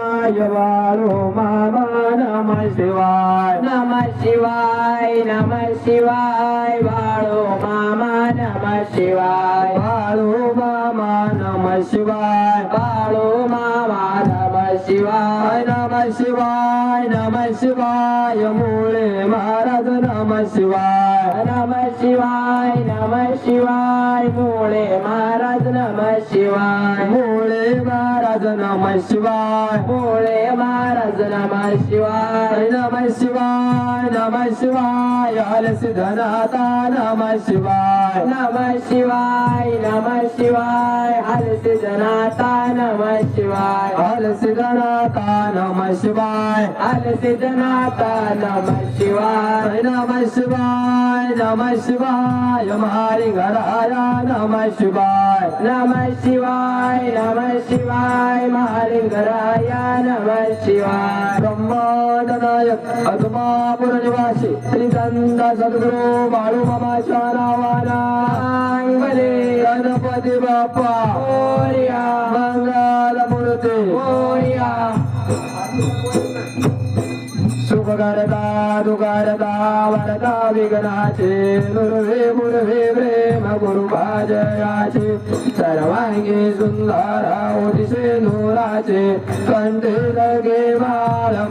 बाळू मामा नम शिवाय। नम शिवाय नम शिवाय बाळो मामा नम शिवाय। बाळू मामा नम शिवाय। बाळो मामा नम शिवाय। नम शिवाय नम शिवाय मुळे महाराज नम शिवाय। नम शिवाय नम शिवाय मुळे महाराज नम शिवाय। मुळे महाराज नम शिवाय. मुळे महाराज नम शिवाय. नम शिवाय नम शिवाय. हल सिद्धनाथा नम शिवाय. नम शिवाय नम शिवाय. हरसिद्ध नाथा नम शिवाय. हल सिद्धनाथा नम शिवाय. हरसिद्ध नाथा नम शिवाय. नम शिवाय नम शिवाय. हमारी घराया नम शिवाय. नम शिवाय नम शिवाय महालिंगराय नम शिवाय ब्रह्मांड नायक अधमापुर निवासी श्रीगंध सद्गुरु बाळू मामाच्या चांगले गणपती बाप्पा मोरया मंगल मूर्ती। मोरया। सुख करता दुकारता विघ्नाचे गुरुवे गुरुवे प्रेम गुरु भाजयाचे सर्वांगी सुंदर ओदिसे नूराचे कंठे लगे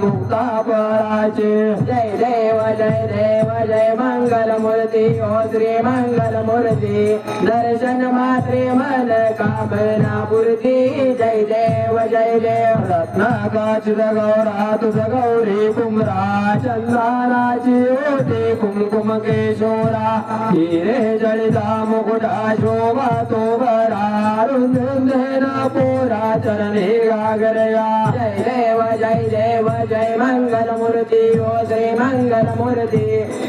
मुक्ता पराचे जय देव जय देव जय मंगल मूर्ती ओ श्री मंगल मूर्ती दर्शन मात्रे मन कामना पूर्ती जय देव जय देव रत्नाकाचित गौरा तुझ गौरी कुमरा चंद्राची ओटी कुमकुम केशोरा। हिरे जळिता मुकुटा शोभा तो बरा रुंदेन पोरा चरणी गागरया जय देव जय देव जय मंगल मूर्ती ओ श्री मंगल मूर्ती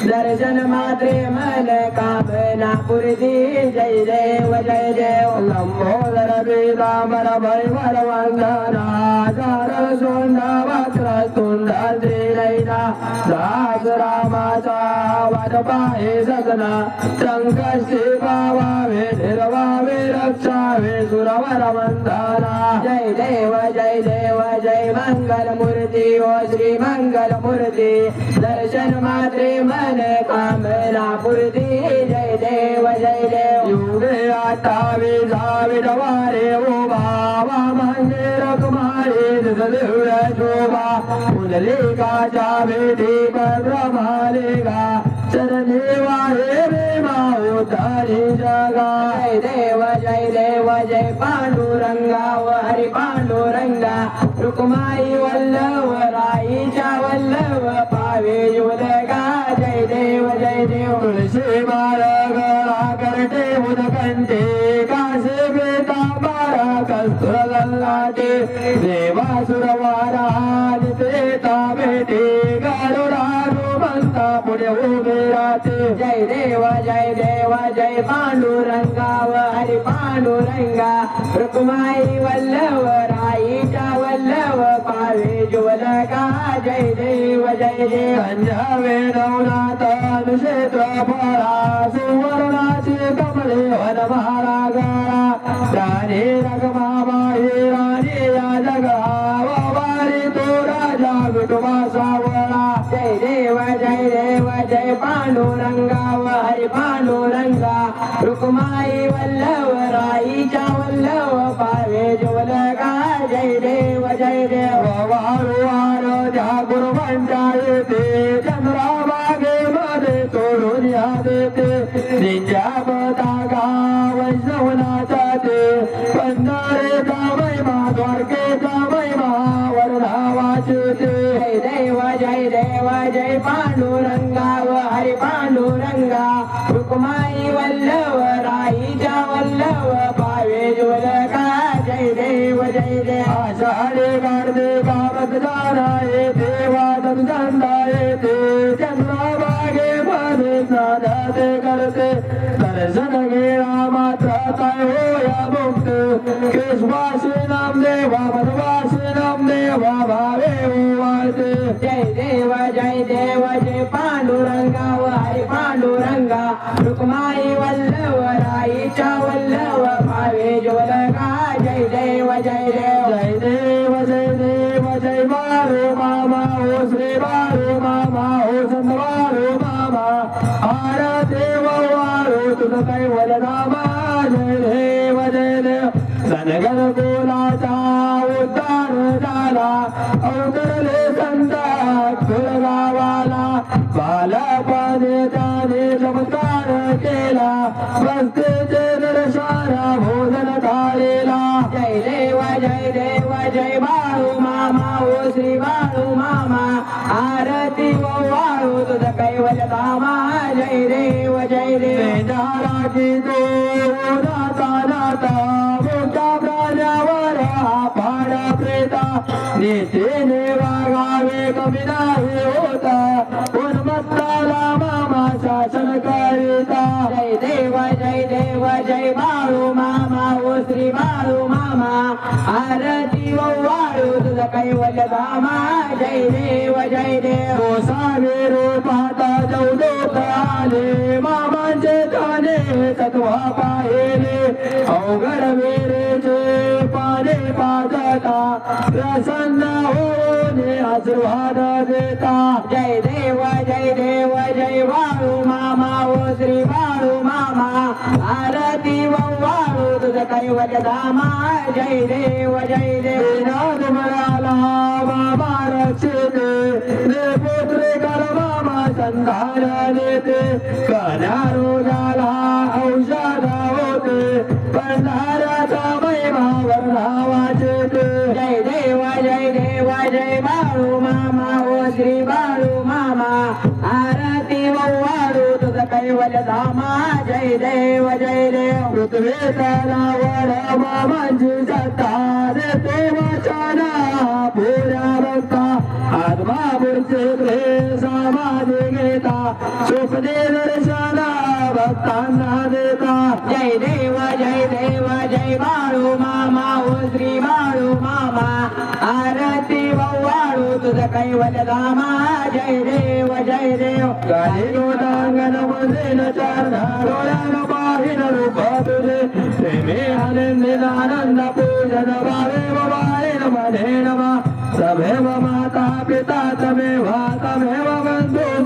दर्शन मात्रे मन कामना जय देव जय देव लंबोदर पीतांबर भैवर वंदना दार वक्र तुंड त्रिनयना दास रामाचा वाद पाहे संकष्टी पावावे निर्वावे रक्षावे सुरवर वंदना जय देव जय देव मंगल मूर्ती ओ श्री मंगल मूर्ती दर्शन मात्रे मन कामला पूर्ती जय देव जय देव युगे आठावे जावे डवारे ओ बाबा मंदिर कुमारे दिसदेव शोभा पुंडलिकाच्या भेटी ब्रह्मालेगा वाहे जगा. देव जय देव जय पांडुरंगा हरी पांडुरंगा. रुक्माई वल्लभ पुढे उभे राहते. जय देव जय देव जय पांडुरंगा व हरी पांडुरंगा रुक्माई वल्लव राईचा वल्लव पावे जुवलगा जय देव जय देव. संजावे नवनाथ क्षेत्र फळा सुवर्णाचे कमळे वन महारागाळा राणे रगमाबाई वल्लव वल्लभ पावे जुवलगा जय देव जय देव। वारू वार त्या गुरुवंच्या येते चंद्राबागे मध्ये सोडून या देते निंजा पताका वैष्णवनाचा ते पंढरेचा महिमा द्वारकेचा महिमा वरधावाचे ते जय देव जय देव जय पांडुरंगा व हरि पांडुरंगा रुक्माई वल्लव आले आषाढे गाडदे बाबत जाणा येते वादन झंडा येते बागे मध्ये साधा ते करते. दर्शन घेणा मात्र काय होया मुक्त. केशवासी नाम देवा मनवासी नाम देवा भावे वाळते जय देव जय देव जय पांडुरंगा वारी पांडुरंगा. रुक्माई वल्ल तुझं जय देव जय देव बोलाचा उद्धार झाला. अवतरले बालपणे त्याने चमत्कार केला. बसतेचे दर्शन भोजन थाळीला. जय जय देव जय बाळू मामा ओ श्री बाळू मामा. आरती ओ वाळू तुझ कैवल धामा. जय देव जय देव. जाराची तो नाता नाता नीतीने वागावे कमी नाही होता. उन्मत्ताला मामा शासन करिता जय देव जय देव जय बाळू मामा ओ श्री बाळू मामा. आरती ओ वाळू तुझ कैवल धामा. जय देव जय देव. सावे रूपाता जवलोक आले मामा. ताने तत्वा पाहिले अवघड वेरेचे पाने पाजता प्रसन्न होणे आशीर्वाद देता. जय देव जय देव जय बाळू मामा ओ श्री बाळू मामा. आरती व वाळू तुझ कैवल धामा जय देव जय देव. नाद मिळाला मामा रक्षिते पुत्रे कर मामा संधान देते कन्या रोगाला औषध होते. पंढाऱ्याचा महिमा वर्णावाचे ते. जय देवा जय देवा जय बाळू मामा ओ श्री बाळू मामा. आरती व वाळू तुझ कैवल धामा. जय देव जय देव पृथ्वी तलावर मामांची सत्ता देते वाचना देता. घेता स्वप्ने दर्शना भक्तांना देता. जय देव जय देव जय बाळू मामा ओ श्री बाळू मामा. आरती व वाळू तुझ कैवल दामा जय देव जय देव. काही लोटांगण मधील चार डोळ्यान पाहिन रूप तुझे. प्रेमे आनंदीन आनंद पूजन भावे बाळेन मध्ये नमा तमेव माता पिता तमेव तमेव बंधू.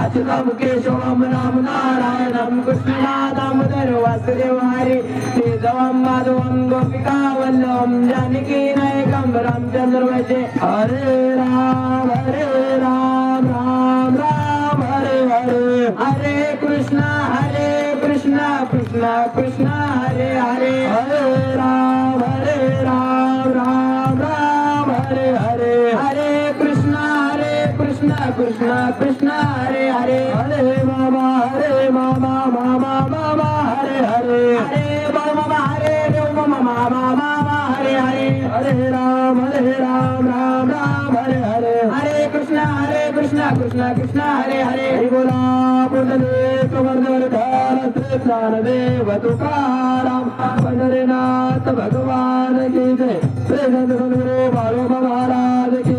अच्युतं केशवं राम नारायण कृष्णनाथं वासुदेव हरि माधवम गोपिका वल्लभं जानकी नायकम रामचंद्र वैसे हरे राम हरे राम राम राम हरे हरे हरे कृष्णा हरे कृष्णा कृष्णा कृष्णा हरे हरे हरे राम हरे राम राम राम हरे हरे हरे कृष्णा हरे कृष्णा कृष्णा कृष्णा हरे मामा मामा हरे हरे। हरे राम हरे राम राम राम हरे हरे। हरे कृष्णा हरे कृष्णा कृष्णा कृष्णा हरे हरे। हरि बोला पुंडलिक वर्धन ज्ञानदेव तुकाराम। पंढरीनाथ भगवान की जय। श्री संत बाळोबा महाराज की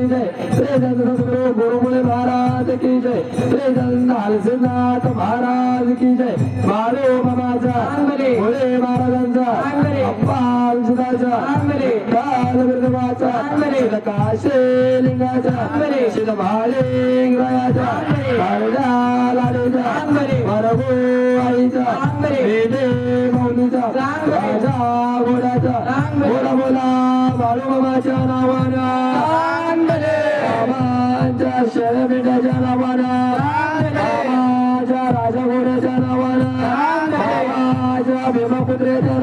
श्री संत गुरुमुळे महाराज की जय श्री संत हलसिनाथ महाराज की जय बाळू बाबाचा चांगले. महाराजांचा चांगले. अप्पा काशे लिंगाचा चांगले. शिवभालिंगरायाचा काळजा लालेचा चांगले. आईचा वेदे मौलीचा राजा घोड्याचा घोडा बोला बाळू बाबाच्या नावानं काळ्या बेटाच्या नावाला रामाच्या राजगोड्याच्या नावाला रामाच्या भीमापुत्र्याच्या